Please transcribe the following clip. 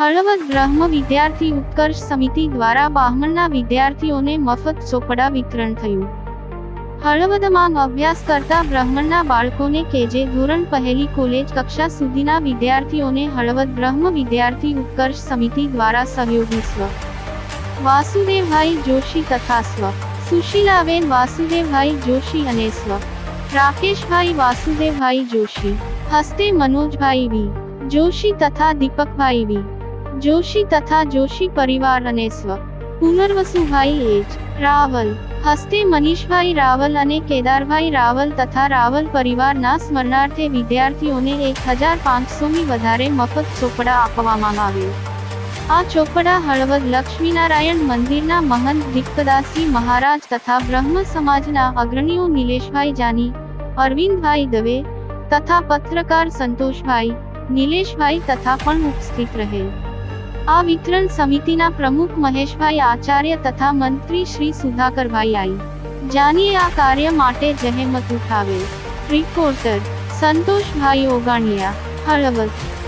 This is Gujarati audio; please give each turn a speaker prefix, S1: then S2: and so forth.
S1: હળવદ બ્રહ્મ વિદ્યાર્થી ઉત્કર્ષ સમિતિ દ્વારા બાહમણના વિદ્યાર્થીઓને મફત ચોપડા વિતરણ થયું. હળવદમાં અભ્યાસ કરતા બ્રાહ્મણના બાળકોને કે જે ધોરણ પહેલી કોલેજ કક્ષા સુધીના વિદ્યાર્થીઓને હળવદ બ્રહ્મ વિદ્યાર્થી ઉત્કર્ષ સમિતિ દ્વારા સહયોગી સ્વ. વાસુદેવભાઈ જોશી તથા સ્વ. સુશીલાબેન વાસુદેવભાઈ જોશી અને સ્વ. રાકેશભાઈ વાસુદેવભાઈ જોશી. હસ્તે મનોજભાઈ વી. જોશી તથા દીપકભાઈ વી. જોશી તથા જોશી પરિવાર અને સ્વ. પુનર્વસુભાઈ એજ રાવલ. હસ્તે મનીષભાઈ રાવલ અને કેદારભાઈ રાવલ તથા રાવલ પરિવારના સ્મરણાર્થે વિદ્યાર્થીઓને એક હજાર પાંચસોમી વધારે મફત ચોપડા આપવામાં આવ્યો. આ ચોપડા હળવદ લક્ષ્મીનારાયણ મંદિરના મહંત દીપકદાસજી મહારાજ તથા બ્રહ્મ સમાજના અગ્રણીઓ નિલેશભાઈ જાની, અરવિંદભાઈ દવે તથા પત્રકાર સંતોષભાઈ, નિલેશભાઈ તથા પણ ઉપસ્થિત રહેલ. આ વિતરણ સમિતિના પ્રમુખ મહેશભાઈ આચાર્ય તથા મંત્રી શ્રી સુધાકરભાઈ આઈ. જાનીએ આ કાર્ય માટે જહેમત ઉઠાવેલ. રિપોર્ટર સંતોષભાઈ ઓગાણિયા, હળવદ.